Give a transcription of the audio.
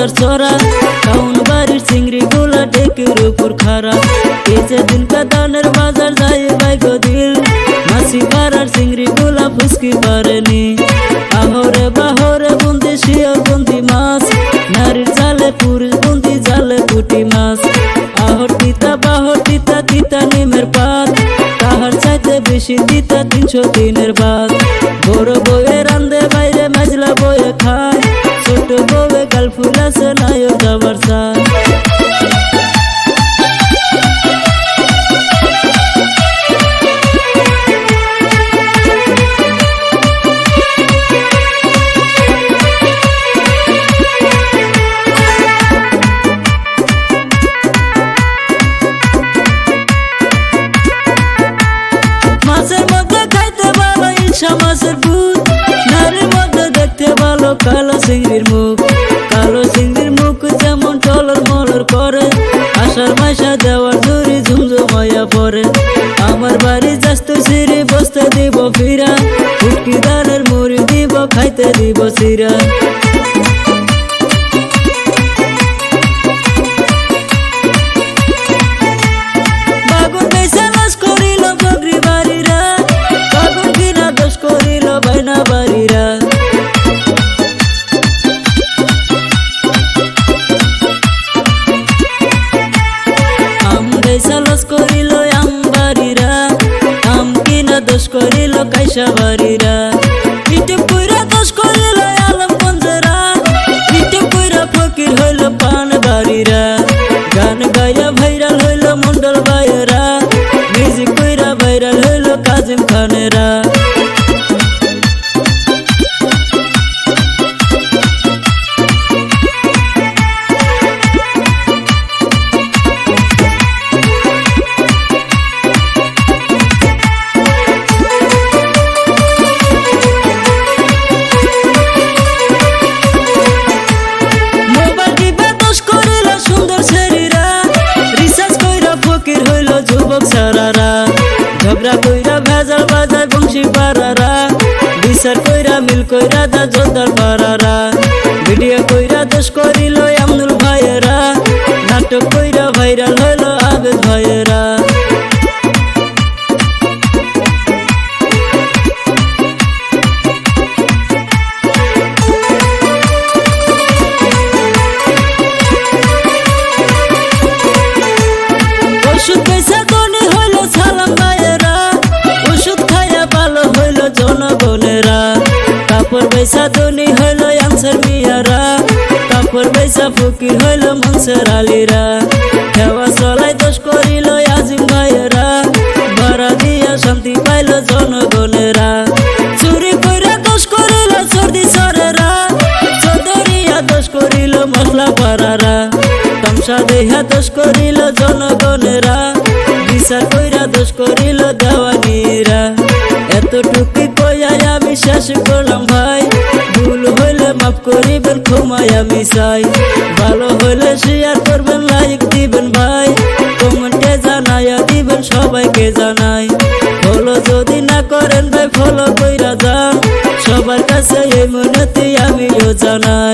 বাজার চড়া কাউন বাড়ির চিংড়ি গুলা ডেকের উপর খারা যে দিন কাদানের বাজার যায় বাইগো দিল মাসি পাড়ার চিংড়ি গুলা ফুসকি পারেনি। আহরে বাহরে বুন্দি শিয়র বুন্দি মাছ, নারীর জালে পুরুষ, বুন্দি জালে পুটি মাছ। আহর তিতা বাহর তিতা তিতা নিমের পাত, তাহার চাইতে বেশি তিতা তিনশো দিনের বাদ বড় মাছের মধ্যে খাইতে ভালো ইলশা মাছের ভূত। নারীর মধ্যে দেখতে ভালো, কালো চিংড়ির মুখ। কালো চিংড়ির মুখ যেমন টলর মলর করে। আষাঢ় মাসা দেওয়ার জুরি ঝুমঝুমাইয়া পরে আমার বাড়ি যাস্ত সিঁড়ি বসতে দিব ফিরা ফুটকি দানের মুড়ি দিব, খাইতে দিব সিরা what it কইরা দা জোরদার পারারা ভিডিও কইরা দোষ করিল আমনুল ভাইয়েরা। নাটক কইরা ভাইরাল হইল আবেদ ভাইয়েরা। পয়সা ধনী পয়সা ধনী হইল আনসার মিয়ারা কাপড় পয়সা ফকির হইল মনসের আলীরা খেওয়া চলাই দোষ করিল আজিম ভাইয়েরা ভাড়া দিয়া শান্তি পাইল জনগণেরা চুরি কইরা দোষ করিল সর্দি সরেরা চৌধুরিয়া দোষ করিল মশলা পাড়ারা তামসা দেহা দোষ করিল জনগণেরা বিচার কইরা দোষ করিল দেওয়ানিরা এতটুকু কইয়া শেষ করলাম ভাই। ভুল হইলে মাফ করিবেন, ক্ষমায় আমি চাই। ভালো হইলে শেয়ার করবেন লাইক দিবেন ভাই। কমেন্টে জানাইয়া দিবেন, সবাইকে জানাই। ফলো যদি না করেন ভাই ফলো কইরা যান। সবার কাছে এই মনতি আমিও জানাই।